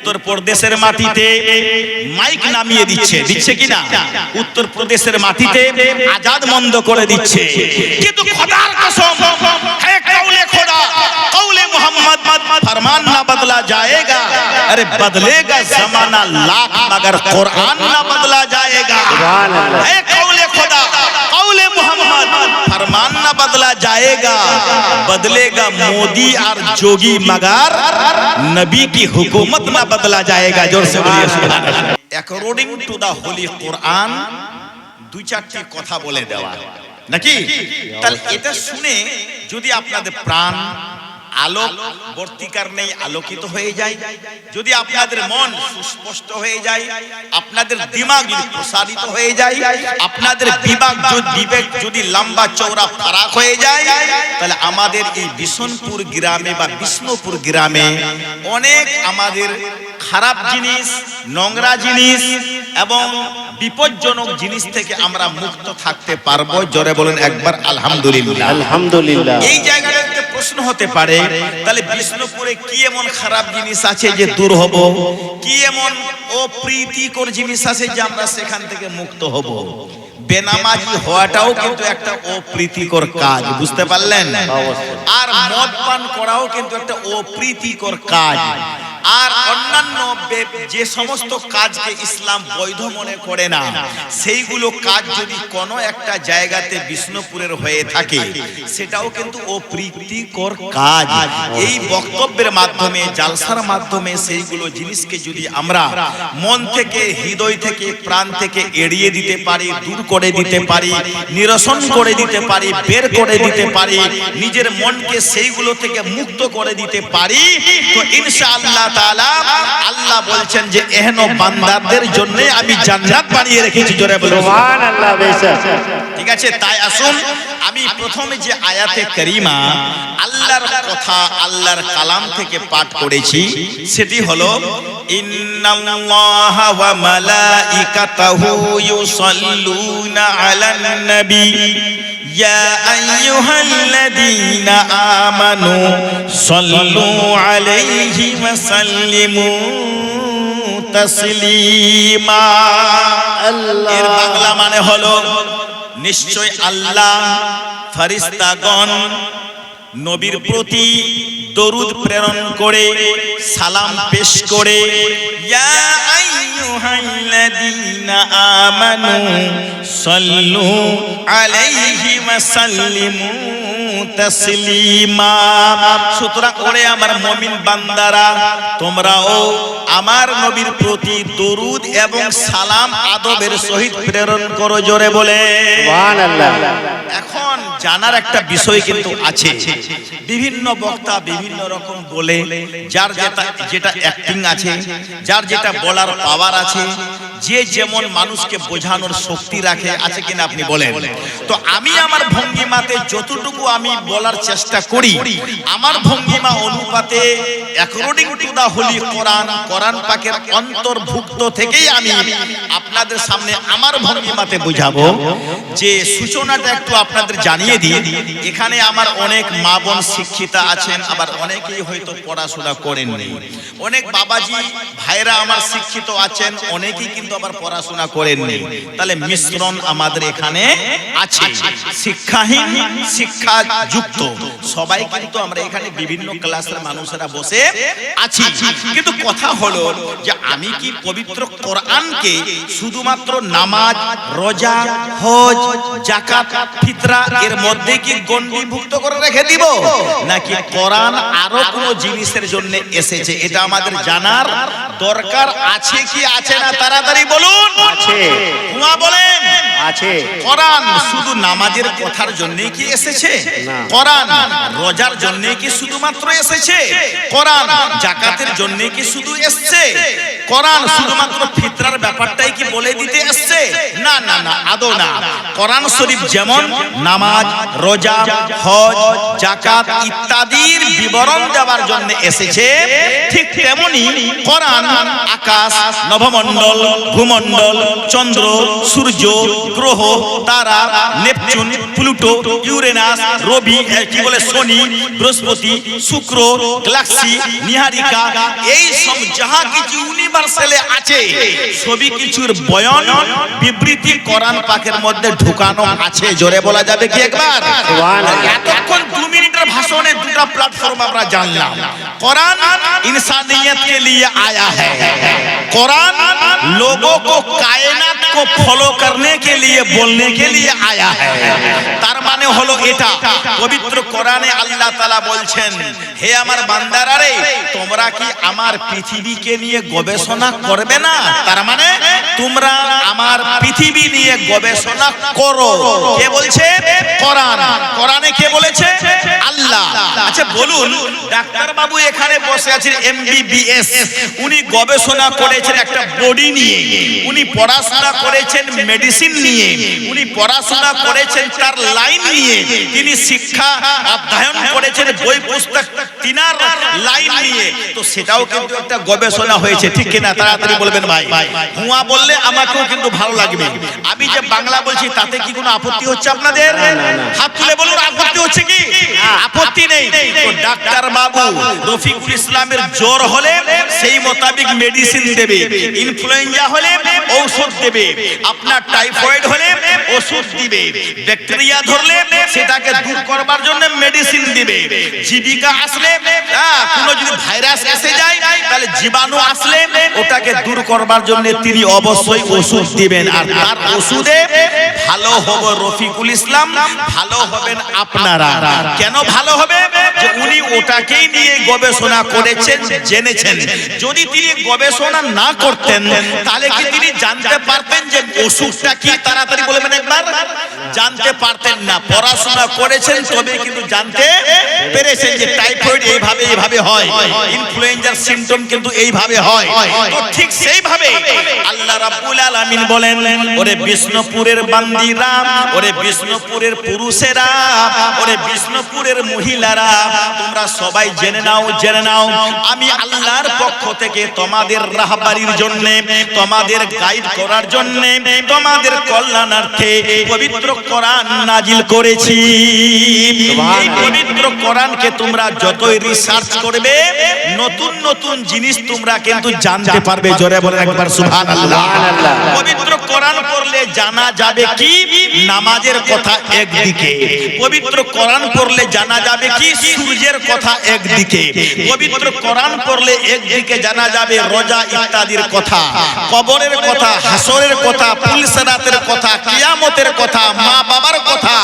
উত্তর প্রদেশের মাটিতে মাইক নামিয়ে দিচ্ছে দিচ্ছে কি না উত্তর প্রদেশের মাটিতে আজাদ মন্দ করে দিচ্ছে কিন্তু খোদার কসম হে কৌলে খোদা কৌলে মোহাম্মদ फरमान ना बदला जाएगा अरे बदलेगा जमाना लाख मगर कुरान ना बदला जाएगा सुभान अल्लाह। है कौले खुदा कौले मोहम्मद फरमान ना बदला जाएगा बदलेगा मोदी और जोगी मगर नबी की हुकूमत ना बदला जाएगा जोर से बोलिए सुभान according to the holy Quran দুই চারটি কথা বলে দেওয়া নাকি তাহলে এটা শুনে যদি আপনাদের প্রাণ আলোক বর্তিকার নেই আলোকিত হয়ে যায়। যদি আপনাদের মন সুস্পষ্ট হয়ে যায় আপনাদের দিমাগ যদি প্রসারিত হয়ে যায় আপনাদের বিভাগ বিবেক যদি লম্বা চৌড়া ফারাক হয়ে যায় তাহলে আমাদের এই বিশনপুর গ্রামে বা বিষ্ণুপুর গ্রামে অনেক আমাদের খারাপ জিনিস নোংরা জিনিস এবং বিপজ্জনক জিনিস থেকে আমরা মুক্ত থাকতে পারব। জোরে বলেন একবার আলহামদুলিল্লাহ। আলহামদুলিল্লাহ। এই জায়গাটাতে প্রশ্ন হতে পারে, তাহলে বিষ্ণুপুরে কি এমন খারাপ জিনিস আছে যে দূর হব? কি এমন অপ্রীতিকর জিনিস আছে যে আমরা সেখান থেকে মুক্ত হব? বেনামাজি হওয়াটাও কিন্তু একটা অপ্রীতিকর কাজ, বুঝতে পারলেন? আর মদ পান করাও কিন্তু একটা অপ্রীতিকর কাজ। আর অন্যান্য যে সমস্ত কাজকে ইসলাম বৈধ মনে করে না, সেইগুলো কাজ যদি কোনো একটা জায়গাতে বিষ্ণুপুরের হয়ে থাকে, সেটাও কিন্তু অপ্রীতিকর কাজ। এই বক্তব্যের মাধ্যমে, জালসার মাধ্যমে সেইগুলো জিনিসকে যদি আমরা মন থেকে, হৃদয় থেকে, প্রাণ থেকে এড়িয়ে দিতে পারি, দূর করে দিতে পারি, নিরসন করে দিতে পারি, বের করে দিতে পারি, নিজের মনকে সেইগুলো থেকে মুক্ত করে দিতে পারি, তো ইনশাআল্লাহ তাআলা আল্লাহ বলছেন যে এহেন বান্দাদের জন্য আমি জান্নাত বানিয়ে রেখেছি জোরে বলুন। ঠিক আছে তাই আসুন আমি প্রথমে যে আয়াতে করিমা আল্লাহর কথা আল্লাহর কালাম থেকে পাঠ করেছি সেটি হলো ইন্নাল্লাহা ওয়া মালাইকাতাহু ইউসাল্লুনা আলান নবী يا أيها الذين آمنوا صلوا عليه وسلموا تسليما এর বাংলা মানে হলো নিশ্চয় আল্লাহ ফারিস্তাগণ নবীর প্রতি দরুদ প্রেরণ করে সালাম পেশ করে ইয়া আমানু সাল্লু আলাইহি ওয়া সাল্লিমু তাসলিমা। সুতরাং ওরে আমার মুমিন বান্দারা তোমরাও আমার নবীর প্রতি দরুদ এবং সালাম আদবের সহিত প্রেরণ করো জোরে বলে। এখন জানার একটা বিষয় কিন্তু আছে। বিভিন্ন বক্তা বিভিন্ন রকম বলে যার যেটা যেটা অ্যাক্টিং আছে যার যেটা বলার পাওয়ার আছে যে যেমন মানুষকে বোঝানোর শক্তি রাখে আছে কিনা আপনি বলেন? তো আমি আমার ভঙ্গিমাতে যতটুকু আমি বলার চেষ্টা করি আমার ভঙ্গিমা অনুপাতে according to the holy Quran Quran পাকের অন্তর্ভুক্ত থেকেই আমি আপনাদের সামনে আমার ভঙ্গিমাতে বুঝাবো যে সূচনাটা একটু আপনাদের জানিয়ে দিই। এখানে আমার অনেক মা বোন শিক্ষিতা আছেন, আবার অনেকেই হয়তো পড়াশোনা করেননি। অনেক বাবাজি ভাইরা আমার শিক্ষিত আছেন, অনেকেই কিন্তু আবার পড়াশোনা করেননি। তাহলে মিশ্রণ আমাদের এখানে আছে। শিক্ষাহীন শিক্ষা যুক্ত সবাই কিন্তু আমরা এখানে বিভিন্ন ক্লাসের মানুষেরা বসে আছি। কিন্তু কথা হলো যে আমি কি পবিত্র কোরআনকে শুধুমাত্র নামাজ, রোজা, হজ জাকাত ফিতরা এর মধ্যে কি গণ্ডিভুক্ত করে রেখে দিব? নাকি কোরআন আরও কোন জিনিসের জন্য এসেছে? এটা আমাদের জানার দরকার আছে কি আছে না? তাড়াতাড়ি বলুন। আছে। বলেন আছে। কোরআন শুধু নামাজের কথার জন্যই কি এসেছে। কোরআন রোজার জন্য কি শুধুমাত্র এসেছে? কোরআন জাকাতের জন্য কি শুধু এসেছে? কোরআন শুধুমাত্র ফিতরার ব্যাপারটাই কি বলে দিতে এসেছে? না না না আদৌ না। কোরআন শরীফ যেমন নামাজ রোজা হজ জাকাত ইত্যাদির বিবরণ দেওয়ার জন্য এসেছে ঠিক তেমনি কোরআন আকাশ নভমণ্ডল ভূমণ্ডল চন্দ্র সূর্য গ্রহ তারা নেপচুন প্লুটো ইউরেনাস রবি এ, কি বলে শনি বৃহস্পতি শুক্র গ্যালাক্সি নিহারিকা এই সব যাহা কিছু ইউনিভার্সালে আছে সবই কিছুর বয়ন বিবৃতি কোরআন পাকের মধ্যে ঢুকানো আছে জোরে বলা যাবে কি একবার সুবহানাল্লাহ। এতক্ষণ দু মিনিটের ভাষণে দুটা প্ল্যাটফর্ম আমরা জানলাম কোরআন इंसानियत के लिए आया है कुरान लोगों को कायनात को फॉलो करने के लिए बोलने के लिए आया है তার মানে হলো এটা পবিত্র কোরআনে আল্লাহ তাআলা বলছেন হে আমার বান্দারা রে তোমরা কি আমার পৃথিবীকে নিয়ে গবেষণা করবে না তার মানে তোমরা আমার পৃথিবী নিয়ে গবেষণা করো কে বলছে কোরআন কোরআনে কে বলেছে আল্লাহ আচ্ছা বলুন ডাক্তার বাবু এখানে বসে আছেন এমবিবিএস উনি গবেষণা করেছেন একটা বডি নিয়ে উনি পড়াশোনা করেছেন মেডিসিন নিয়ে উনি পড়াশোনা করেছেন তার লাইন নিয়ে। তিনি শিক্ষা অধ্যয়ন করেছেন, বই পুস্তক তিনার লাইন নিয়ে। তো সেটাও কিন্তু একটা গবেষণা হয়েছে, ঠিক কিনা? তাড়াতাড়ি বলবেন ভাই। বললে আমাকেও কিন্তু ভালো লাগবে। আমি যে বাংলা বলছি, তাতে কি কোনো আপত্তি হচ্ছে আপনাদের? হাত তুলে বলুন, আপত্তি হচ্ছে কি? আপত্তি নেই। ডাক্তার বাবু রফিকুল ইসলামের জ্বর হলে সেই মোতাবিক মেডিসিন দেবে। ইনফ্লুয়েঞ্জা হলে ঔষধ দেবে। আপনার টাইফয়েড হলে ওষুধ দিবে, ব্যাকটেরিয়া ধরলে সেটাকে দূর করবার জন্য মেডিসিন দিবে। জীবিকা আসলে কোনো যদি ভাইরাস এসে যায়, তাহলে জীবাণু আসলে, ওটাকে দূর করবার জন্য তিনি অবশ্যই ওষুধ দিবেন। আর তার ওষুধে ভালো হবে রফিকুল ইসলাম, ভালো হবেন আপনারা। কেন ভালো হবে? যে উনি ওটাকেই নিয়ে গবেষণা করেছেন, জেনেছেন। যদি তিনি গবেষণা না করতেন, তাহলে কি তিনি জানতে পারতেন যে ওষুধটা কি? তাড়াতাড়ি বলবেন একবার। জানতে পারতেন না। পড়াশোনা করেছেন তবে কিন্তু জানতে পেরেছেন যে টাইফয়েড এইভাবে এইভাবে হয়। ইনফ্লুয়েঞ্জার সিম্পটম কিন্তু এইভাবে হয়। তো ঠিক সেইভাবে আল্লাহ রাব্বুল আলামিন বলেন, ওরে বিষ্ণুপুরের বান্দিরা ওরে বিষ্ণুপুরের পুরুষেরা ওরে বিষ্ণুপুরের মহিলারা তোমরা সবাই জেনে নাও জেনে নাও। আমি আল্লাহর পক্ষ থেকে তোমাদের রাহবারির জন্য তোমাদের গাইড করার জন্য তোমাদের কল্যাণার্থে পবিত্র কোরআন নাজিল করেছি। এই পবিত্র কোরআনকে তোমরা যতই রিসার্চ করবে নতুন নতুন জিনিস তোমরা কিন্তু জানতে পারবে। জোরে বলে একবার সুবহানাল্লাহ সুবহানাল্লাহ। পবিত্র কোরআন পড়লে জানা যাবে কি নামাজের কথা একদিকে, পবিত্র কোরআন পড়লে জানা যাবে কি, সূর্যের কথা একদিকে, পবিত্র কোরআন পড়লে একদিকে জানা যাবে রোজা ইত্যাদির কথা, কবরের কথা, হাসরের কথা পুলসরাতের কথা, কিয়ামতের কথা মা বাবার কথা,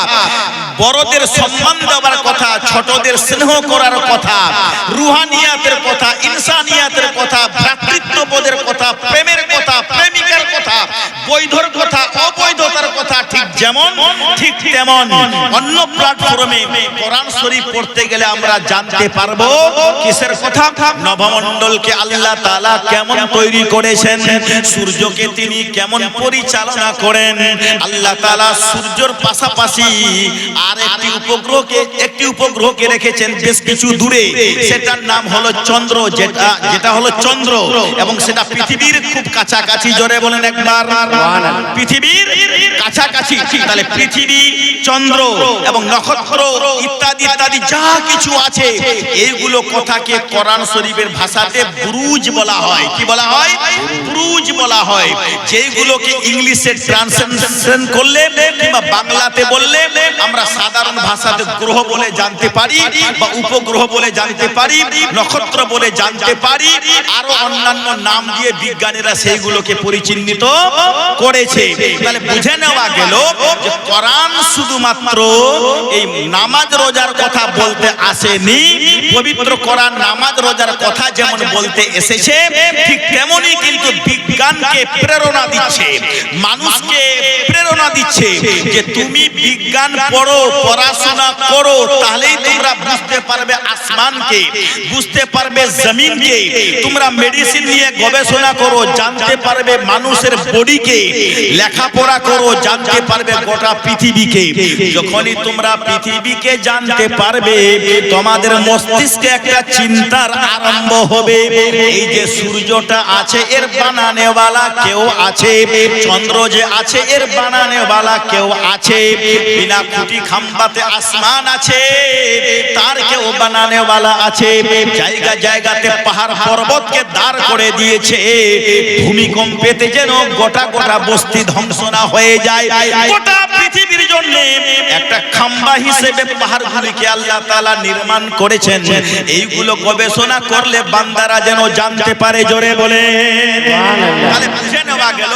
বড়দের সম্মান দেওয়ার কথা, ছোটদের স্নেহ করার কথা, রুহানিয়াতের কথা, ইনসানিয়াতের কথা, ভ্রাতৃত্ববোধের কথা যেমন ঠিক তেমন। অন্য প্ল্যাটফর্মে কোরআন শরীফ পড়তে গেলে আমরা জানতে পারব কিসের কথা? নবমণ্ডলকে আল্লাহ তাআলা কেমন তৈরি করেছেন? সূর্যকে তিনি কেমন পরিচালনা করেন? আল্লাহ তাআলা সূর্যর পাশাপাশি আর একটি উপগ্রহকে একটি উপগ্রহকে রেখেছেন বেশ কিছু দূরে। সেটার নাম হলো চন্দ্র যেটা যেটা হলো চন্দ্র। এবং সেটা পৃথিবীর খুব কাছাকাছি জোরে বলেন একবার। পৃথিবীর কাছাকাছি। তাহলে পৃথিবী, চন্দ্র এবং নক্ষত্র, ইত্যাদি ইত্যাদি যা কিছু আছে এইগুলো কথাকে কোরআন শরীফের ভাষাতে বুরুজ বলা হয়। কি বলা হয়? বুরুজ বলা হয়। যেগুলোকে ইংলিশে ট্রান্সলেশন করলে কিংবা বাংলাতে বললে আমরা সাধারণ ভাষাতে গ্রহ বলে জানতে পারি বা উপগ্রহ বলে জানতে পারি, নক্ষত্র বলে জানতে পারি, আরও অন্যান্য নাম দিয়ে বিজ্ঞানীরা সেইগুলোকে পরিচিহ্নিত করেছে। তাহলে বুঝে নেওয়া গেল যে কোরআন শুধুমাত্র এই নামাজ রোজার কথা বলতে আসেনি, পবিত্র কোরআন নামাজ রোজার কথা যেমন বলতে এসেছে, ঠিক কিন্তু বিজ্ঞানকে প্রেরণা দিচ্ছে, মানুষকে প্রেরণা দিচ্ছে যে তুমি বিজ্ঞান পড়ো, পড়াশোনা করো, তাহলেই তোমরা বুঝতে পারবে আসমানকে, বুঝতে পারবে জমিনকে, তোমরা মেডিসিন নিয়ে গবেষণা করো, জানতে পারবে মানুষের বডিকে, লেখাপড়া করো, জানতে পারবে পারবে গোটা পৃথিবীকে, যখনই তোমরা পৃথিবীকে জানতে পারবে, তোমাদের মস্তিষ্কে একটা চিন্তার আরম্ভ হবে। এই যে সূর্যটা আছে, এর বানানেওয়ালা কেউ আছে। চন্দ্র যে আছে, এর বানানেওয়ালা কেউ আছে। বিনা খাম্বাতে আসমান আছে, তার কেউ বানানেওয়ালা আছে। জায়গা জায়গাতে পাহাড় পর্বতকে দাঁড় করে দিয়েছে। ভূমিকম্পেতে যেন গোটা গোটা বস্তি ধ্বংস না হয়ে যায়। গোটা পৃথিবীর জন্য একটা খাম্বা হিসেবে পাহাড়গুলিকে আল্লাহ তাআলা নির্মাণ করেছেন। এইগুলো গবেষণা করলে বান্দারা যেন জানতে পারে জোরে বলে। তাহলে বুঝে নেওয়া গেল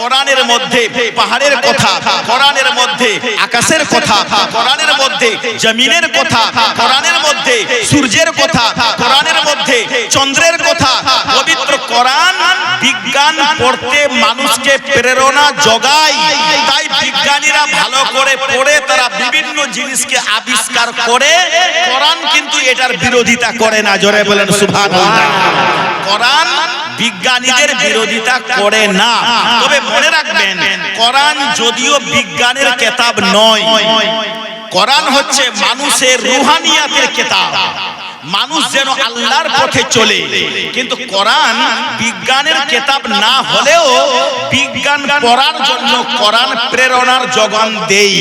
কোরআনের মধ্যে পাহাড়ের কথা কোরআনের মধ্যে আকাশের কথা কোরআনের মধ্যে জমিনের কথা কোরআনের মধ্যে সূর্যের কথা কোরআনের মধ্যে চন্দ্রের কথা পবিত্র কোরআন বিজ্ঞান পড়তে মানুষকে প্রেরণা জগায়। তাই বিজ্ঞানীরা ভালো করে পড়ে তারা বিভিন্ন জিনিসকে আবিষ্কার করে, কোরআন কিন্তু এটার বিরোধিতা করে না, জোরে বলেন সুবহানাল্লাহ। কোরআন বিজ্ঞানীদের বিরোধিতা করে না। তবে মনে রাখবেন, কোরআন যদিও বিজ্ঞানের কেতাব নয়, কোরআন হচ্ছে মানুষের রুহানিয়াতের কেতাব। মানুষ যেন আল্লাহর পথে চলে। কিন্তু কোরআন বিজ্ঞানের কেতাব না হলেও বিজ্ঞান পড়ার জন্য কোরআন প্রেরণার যোগান দেই।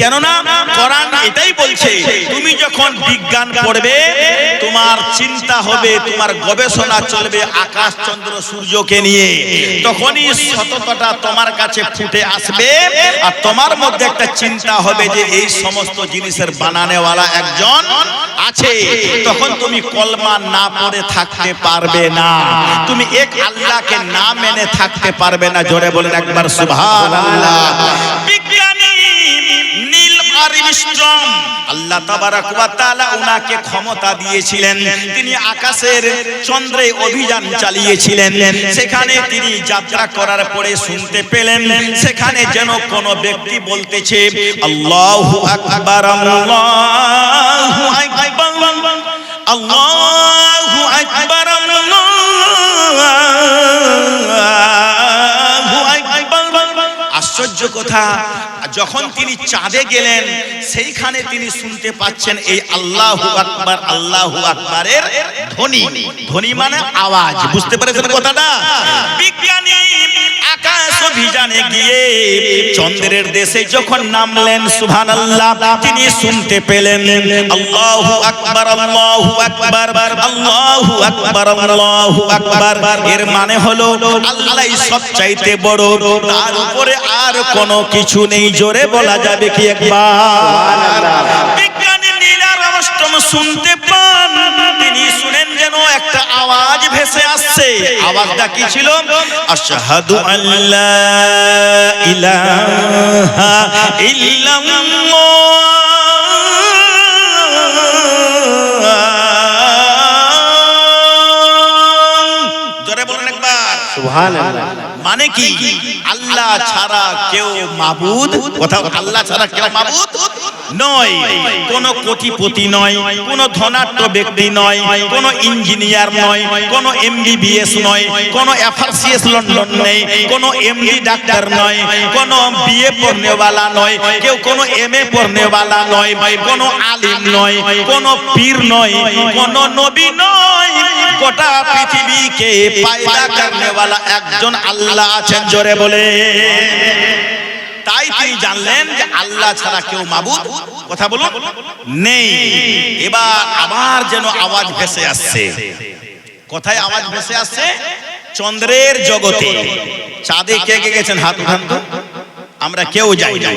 কেননা কোরআন এটাই বলছে তুমি যখন বিজ্ঞান পড়বে তোমার চিন্তা হবে তোমার গবেষণা চলবে আকাশ চন্দ্র সূর্যকে নিয়ে। তখনই সততাটা তোমার কাছে ফুটে আসবে আর তোমার মধ্যে একটা চিন্তা হবে যে এই সমস্ত জিনিসের বানানেওয়ালা একজন আছে। তখন তুমি কলমা না পড়ে থাকতে পারবে না। তুমি এক আল্লাহকে না মেনে থাকতে পারবে না। জোরে বলেন একবার আল্লাহ উনাকে ক্ষমতা দিয়েছিলেন। তিনি আকাশের চন্দ্রে অভিযান চালিয়েছিলেন। সেখানে তিনি যাত্রা করার পরে শুনতে পেলেন, সেখানে যেন কোন ব্যক্তি বলতেছে, আল্লাহু আল্লাহু আকবার, আল্লাহু আশ্চর্য কথা, যখন তিনি চাঁদে গেলেন, সেইখানে তিনি শুনতে পাচ্ছেন এই আল্লাহু আকবার, আল্লাহু আকবারের ধ্বনি। ধ্বনি মানে আওয়াজ, বুঝতে পেরেছেন কথাটা? বিজ্ঞানী অভিযানে গিয়ে চন্দ্রের দেশে যখন নামলেন সুবহানাল্লাহ তিনি শুনতে পেলেন আল্লাহু আকবার আল্লাহু আকবার আল্লাহু আকবার আল্লাহু আকবার। এর মানে হলো আল্লাহই সবচাইতে বড় তার উপরে আর কোনো কিছু নেই। জোরে বলা যাবে কি একবার? বিজ্ঞানী নীলার অষ্টম শুনতে শুনেন যেন একটা আওয়াজ ভেসে আসছে। আওয়াজটা কি ছিল? আশহাদু আল্লাহ ইলাহা মানে কি? আল্লাহ ছাড়া কেউ মাবুদ? কথা আল্লাহ ছাড়া কেউ মাবুদ? নয়। কোন কোটিপতি নয় কোন ধনাঢ্য ব্যক্তি নয় কোন ইঞ্জিনিয়ার নয় কোন এমবিবিএস নয় কোন এফআরসিএস লন্ডন নেই কোন এমডি ডাক্তার নয় কোন বিএ পড়নেওয়ালা নয় কেউ কোন এমএ পড়নেওয়ালা নয় কোন আলিম নয় কোন পীর নয় কোন নবী নয়। গোটা পৃথিবীকে পায়দা করনেওয়ালা একজন আল্লাহ আছেন জোরে বলে। তাই তিনি জানলেন যে আল্লাহ ছাড়া কেউ মাবুদ, কথা বলুন, নেই। এবার আবার যেন আওয়াজ ভেসে আসছে। কোথায় আওয়াজ ভেসে আসছে? চন্দ্রের জগতে। চাঁদে কে কে গেছেন? হাত উঠান তো। আমরা কেউ যাই যাই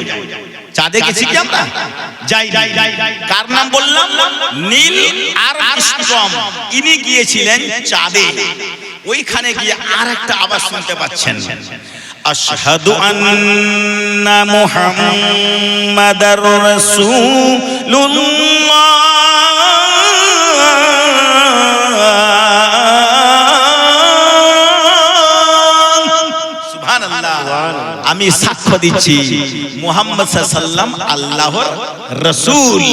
চাঁদে গেছি কি আমরা? যাই কার নাম বললাম? নীল আর ইনি গিয়েছিলেন চাঁদে। ওইখানে গিয়ে আর একটা আওয়াজ শুনতে পাচ্ছেন। আশহাদু আন্না মুহাম্মাদার রাসূলুল্লাহ। আমি সাক্ষ্য দিচ্ছি মুহাম্মদ সাল্লাম আল্লাহর রসুল।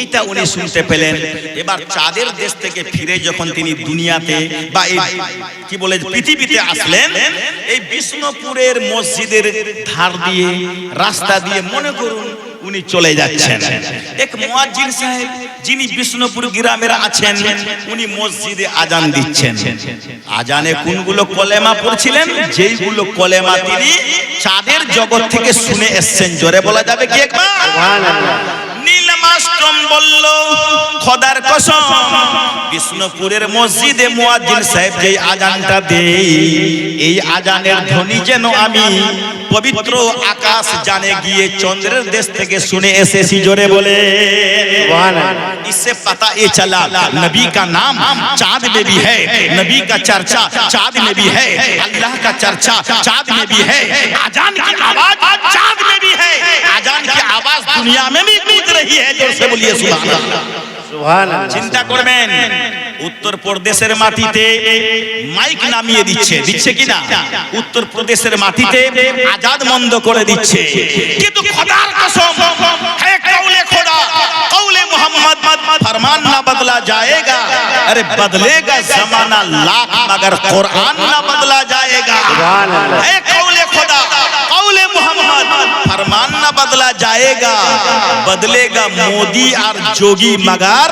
এইটা উনি শুনতে পেলেন। এবার চাঁদের দেশ থেকে ফিরে যখন তিনি দুনিয়াতে বা কি বলে, পৃথিবীতে আসলেন, এই বিষ্ণুপুরের মসজিদের ধার দিয়ে, রাস্তা দিয়ে মনে করুন উনি চলে যাচ্ছেন। এক মুয়াজ্জিন সাহেব যিনি বিষ্ণুপুর গ্রামের আছেন, উনি মসজিদে আজান দিচ্ছেন। আজানে কোনগুলো কলেমা পড়ছিলেন? যেইগুলো কলেমা তিনি চাঁদের জগৎ থেকে শুনে এসছেন। জোরে বলা যাবে কি একবার? সুবহানাল্লাহ। নীলমাস্টম বলল খোদার কসম বিষ্ণুপুরের মসজিদে মুয়াজ্জিন সাহেব যেই আজানটা দেই এই আজানের ধ্বনি যেন আমি পবিত্র আকাশ জানে গিয়ে চন্দ্রের দেশ থেকে শুনে এসেছি জোরে বলে সুবহানাল্লাহ इससे पता ये चला नबी का नाम चांद में भी है नबी का चर्चा चांद में भी है अल्लाह का चर्चा चांद में भी है आजान की आवाज चांद में भी है आजान की आवाज दुनिया में भी गूंज रही है जोर से बोलिए सुभान अल्लाह সুবহানাল্লাহ চিন্তা করবেন উত্তর প্রদেশের মাটিতে মাইক নামিয়ে দিচ্ছে দিচ্ছে কিনা উত্তর প্রদেশের মাটিতে আজাদ বন্ধ করে দিচ্ছে কিন্তু খোদার কসম হে কৌলে খোদা কৌলে মোহাম্মদ फरमान ना बदला जाएगा अरे बदलेगा जमाना लाख मगर कुरान ना बदला जाएगा सुभान अल्लाह। है कौले खुदा রসুল মোহাম্মদ ফরমান না বদলা যায়গা বদলেগা মোদি আর যোগী মগার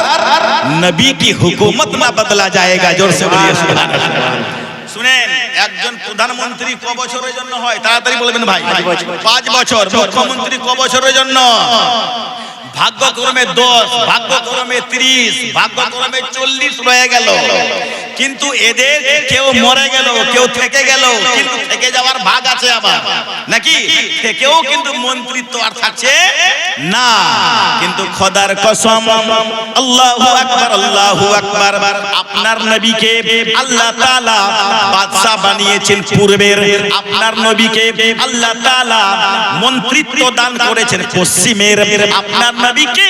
নবী কি হুকুমত না বদলা যায়গা? জোর সে বলিয়ে সুবহান শুনেন একজন প্রধানমন্ত্রী ক বছরের জন্য হয়? তাড়াতাড়ি বলবেন ভাই। পাঁচ বছর। মুখ্যমন্ত্রী ক বছরের জন্য? ভাগ্যক্রমে দশ, ভাগ্যক্রমে ত্রিশ, ভাগ্যক্রমে চল্লিশ রয়ে গেল। কিন্তু এদের কেউ মরে গেল, কেউ থেকে গেল, কিন্তু থেকে যাওয়ার ভাগ আছে আবার নাকি? থেকেও কিন্তু মন্ত্রিত্ব আর থাকছে না। কিন্তু খোদার কসম, আল্লাহু আকবার আল্লাহু আকবার। আপনার নবীকে আল্লাহ তাআলা বাদশা বানিয়েছেন পূর্বের। আপনার নবীকে আল্লাহ তাআলা মন্ত্রিত্ব দান করেছেন পশ্চিমের। আপনার নবীকে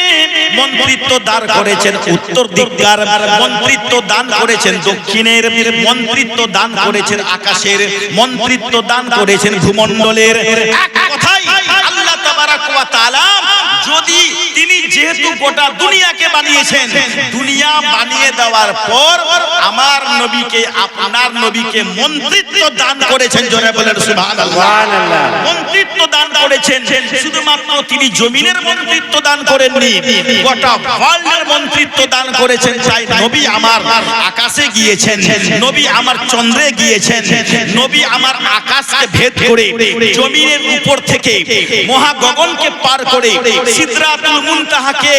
মন্ত্রিত্ব দান করেছেন, উত্তর দিককার মন্ত্রিত্ব দান করেছেন, দক্ষিণের মন্ত্রিত্ব দান করেছেন, আকাশের মন্ত্রিত্ব দান করেছেন, ভূমণ্ডলের। এক কথাই যদি তিনি যেহেতু গোটা দুনিয়াকে বানিয়েছেন দুনিয়া বানিয়ে দেওয়ার পর আমার নবীকে আপনার নবীকে মন্ত্রিত্ব দান করেছেন জোরে বলেন সুবহানাল্লাহ। মন্ত্রিত্ব দান করেছেন শুধুমাত্র তিনি জমিনের মন্ত্রিত্ব দান করেননি গোটা ওয়ার্ল্ডের মন্ত্রিত্ব দান করেছেন চাই নবী আমার আকাশে গিয়েছেন নবী আমার চন্দ্রে গিয়েছেন নবী আমার আকাশকে ভেদ করে জমিনের উপর থেকে মহাগগনকে পার করে সিদরাতুল মুনতাহাকে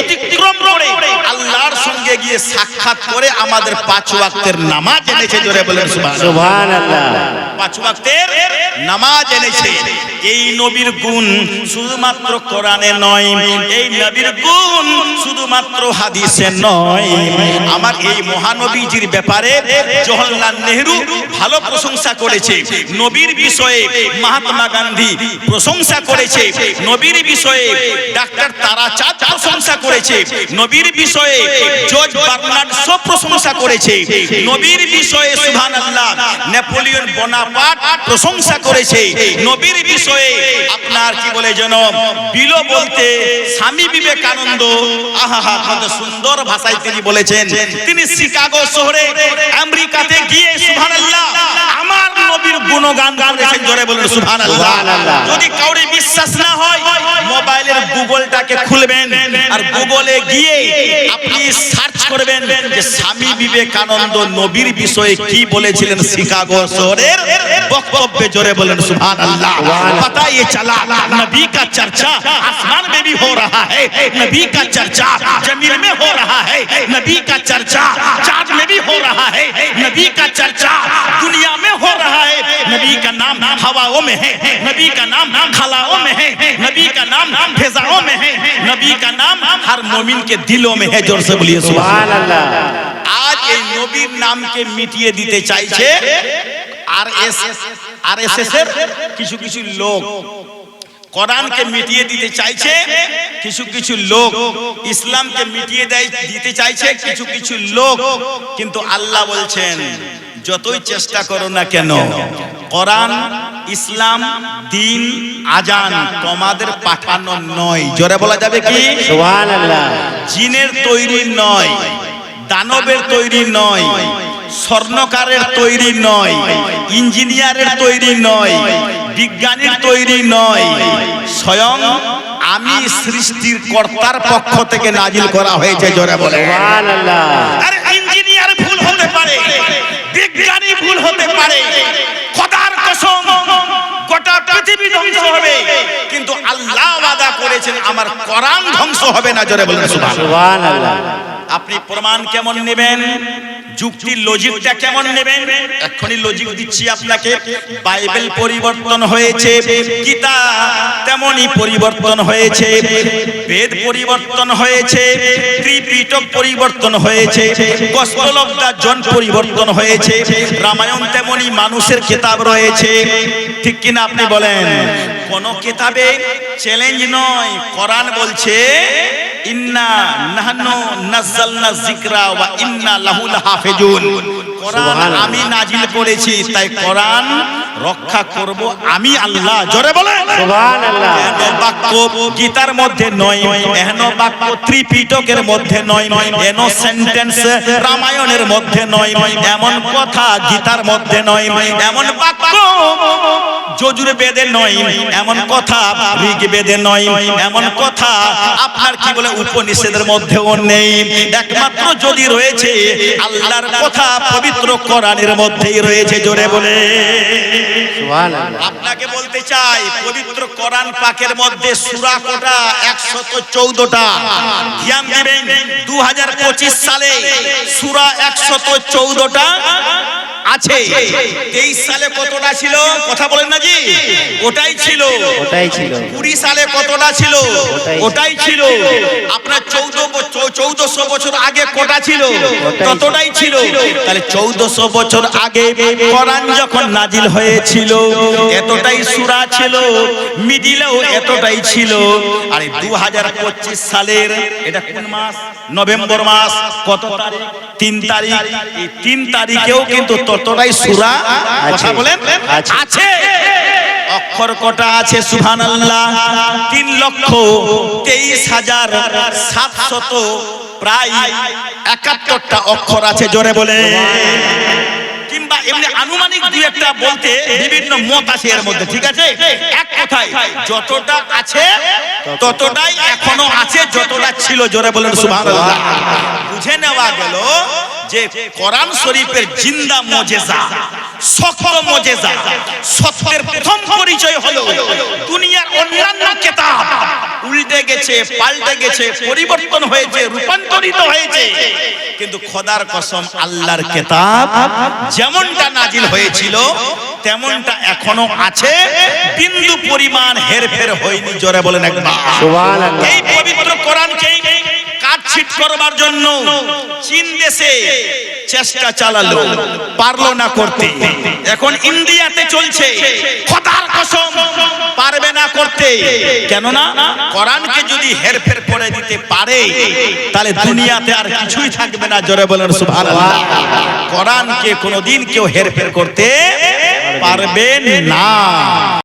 অতিক্রম করে আল্লাহর সঙ্গে গিয়ে সাক্ষাৎ করে আমাদের পাঁচ ওয়াক্তের নামাজ এনেছে জোরে বলেন সুবহানাল্লাহ। পাঁচ ওয়াক্তের নামাজ এনেছে। এই নবীর গুণ শুধুমাত্র কোরআনে নয়, এই নবীর গুণ শুধুমাত্র হাদিসে নয়। আমার এই মহানবীজির ব্যাপারে জওহরলাল নেহরু ভালো প্রশংসা করেছে, নবীর বিষয়ে মহাত্মা গান্ধী প্রশংসা করেছে, নবীর বিষয়ে ডাক্তার তারাচাঁদ প্রশংসা করেছে, নবীর বিষয়ে জর্জ বার্নার্ড সব প্রশংসা করেছে, নবীর বিষয়ে সুবহানাল্লাহ নেপোলিয়ন বোনাপার্ট প্রশংসা করেছে, নবীর বিষয়ে আপনার কি বলে যেন বিলো বলতে স্বামী বিবেকানন্দ আহা কত সুন্দর ভাষায় তিনি বলেছেন। তিনি শিকাগো শহরে আমেরিকাতে গিয়ে সুবহানাল্লাহ আমার নবীর গুণগান করেছেন। জোরে বলেন সুবহানাল্লাহ। সুবহানাল্লাহ। যদি কাউরে বিশ্বাস না হয় মোবাইলের গুগলটাকে খুলবেন আর গুগলে গিয়ে আপনি সার্চ করবেন যে স্বামী বিবেকানন্দ নবীর বিষয়ে কি বলেছিলেন শিকাগো শহরের বক্তব্যে। জোরে বলেন সুবহান আল্লাহ पता ये चला, नबी का चर्चा आसमान में भी हो रहा है, नबी का चर्चा ज़मीन में हो रहा है, नबी का चर्चा चाँद में भी हो रहा है, नबी का चर्चा दुनिया में हो रहा है, नबी का नाम हवाओं में है, नबी का नाम खलाओं में है, नबी का नाम फिजाओं में है, नबी का नाम हर मोमिन के दिलों में है, ज़ोर से बोलिए, सुभान अल्लाह। आज ये नबी नाम के मिटिए दीते चाहिए R S R S S এর কিছু কিছু লোক। কোরআনকে মিটিয়ে দিতে চাইছে কিছু কিছু লোক। ইসলামকে মিটিয়ে দেয় দিতে চাইছে কিছু কিছু লোক। কিন্তু আল্লাহ বলছেন যতই চেষ্টা করো না কেন কোরআন ইসলাম দিন আজান তোমাদের পাঠানো নয়। জোরে বলা যাবে কি? জিনের তৈরি নয় দানবের তৈরি নয় স্বর্ণকারের তৈরি নয় ইঞ্জিনিয়ারের তৈরি নয় বিজ্ঞানীর তৈরি নয় স্বয়ং আমি সৃষ্টির কর্তার পক্ষ থেকে নাজিল করা হয়েছে জোরে বলে আরে ইঞ্জিনিয়ার ভুল হতে পারে বিজ্ঞানী ভুল হতে পারে খোদার কসম গোটা পৃথিবী ধ্বংস হবে কিন্তু আল্লাহ ওয়াদা করেছেন আমার কোরআন ধ্বংস হবে না জোরে বলেন আপনি প্রমাণ কেমন নেবেন? যুক্তির লজিকটা কেমন নেবেন? এখনই লজিক দিচ্ছি আপনাকে। বাইবেল পরিবর্তন হয়েছে, গীতা তেমনই পরিবর্তন হয়েছে, বেদ পরিবর্তন হয়েছে, ত্রিপিটক পরিবর্তন হয়েছে গসপল জন পরিবর্তন হয়েছে, রামায়ণ তেমনই মানুষের কিতাব রয়েছে। ঠিক কিনা আপনি বলেন? কোন কিতাবে চ্যালেঞ্জ নয় কোরআন বলছে ইন্না নাহনু নাযালনা যিকরা ওয়া ইন্না লাহুল হাফিজুন কোরআন। আমি নাজিল করেছি তাই কোরআন রক্ষা করব আমি আল্লাহ। জোরে এহেন বাক্য গীতার মধ্যে নয় এহেন বাক্য ত্রিপিটকের মধ্যে নয় নয় এন সেন্টেন্স রামায়ণের মধ্যে নয় নয় এমন কথা গীতার মধ্যে নয় এমন বাক্য যজুর বেদে নয় এমন কথা ঋগ বেদে নয় এমন কথা আপনার কি বলে উপনিষেদের মধ্যেও নেই। একমাত্র যদি রয়েছে আল্লাহর কথা পবিত্র কোরআনের মধ্যেই রয়েছে জোরে বলে। আপনাকে বলতে চাই পবিত্র কোরআন পাকের মধ্যে সূরা কোটা 114টা ধ্যান দেবেন 2025 সালে সূরা 114টা আছে। 23 সালে কতটা ছিল? কথা বলেন না জি। ওটাই ছিল। ওটাই ছিল। কুড়ি সালে কতটা ছিল? ওটাই। ছিল। আপনার চৌদ্দ চৌদ্দশো বছর আগে কটা ছিল। ততটাই ছিল। তাহলে চৌদ্দশো বছর আগে কোরআন যখন নাজিল হয়েছিল এতটাই সুরা ছিল মিডিলেও এতটাই ছিল। আর দু হাজার পঁচিশ সালের এটা কোন মাস? নভেম্বর মাস। কত তারিখ? তিন তারিখ। এই তিন তারিখেও কিন্তু ততটাই সুরা কথা বলেন? আছে। আছে। অক্ষর কটা আছে সুহান আল্লাহ তিন লক্ষ তেইশ হাজার সাতশত প্রায় একাত্তরটা অক্ষর আছে জোরে বলে কিংবা এমনি আনুমানিক একটা বলতে বিভিন্ন মত আছে এর মধ্যে, ঠিক আছে? এক কথায়, যতটা আছে, ততটাই এখনও আছে, যতটা ছিল, জোরে বলেন বুঝে নেওয়া গেল যে কোরআন শরীফের জিন্দা মজেজা সফল মজেজা, সত্যের প্রথম পরিচয় হলো, দুনিয়ার কেতাব উল্টে গেছে পাল্টে গেছে পরিবর্তন হয়েছে রূপান্তরিত হয়েছে। কিন্তু খোদার কসম আল্লাহর কেতাব যেমনটা নাজিল হয়েছিল তেমনটা এখনও আছে। বিন্দু পরিমাণ হেরফের হয়নি জোরে বলেন একবার। এই পবিত্র কোরআনকে কাটছিট করবার জন্য চীন দেশে চেষ্টা চালালো, পারল না করতে। এখন ইন্ডিয়াতে চলছে, খোদার কসম, পারবে না করতে। কেননা, কোরআনকে যদি হেরফের করে দিতে পারে, তাহলে দুনিয়াতে আর কিছুই থাকবে না, জোরে বলেন সুবহানাল্লাহ। কোরআনকে কোনোদিন কেউ হেরফের করতে পারবে না।